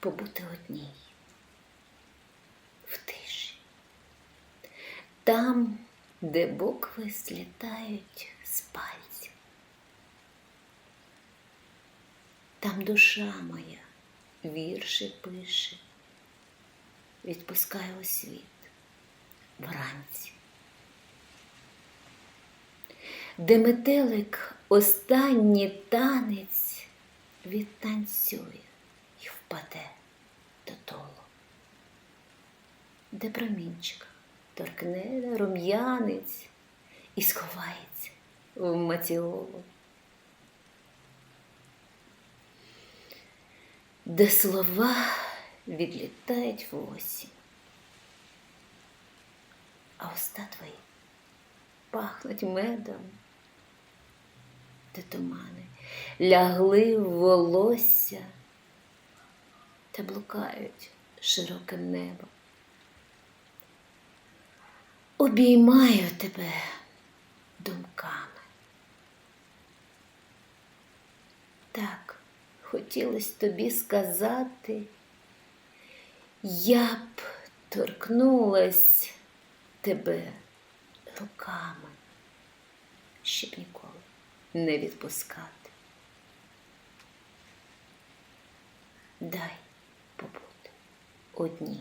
побути одній, в тиші, там, де букви злітають з пальців. Там душа моя вірші пише, відпускає у світ вранці. Де метелик останній танець відтанцює впаде додолу, де промінчик торкне рум'янець і сховається в матіолу. де слова відлітають в осінь, а уста твої пахнуть медом, де тумани. Лягли в волосся та блукають широким небом. Обіймаю тебе думками. Так хотілося тобі сказати, я б торкнулась тебе руками, щоб ніколи не відпускати. Дай одній.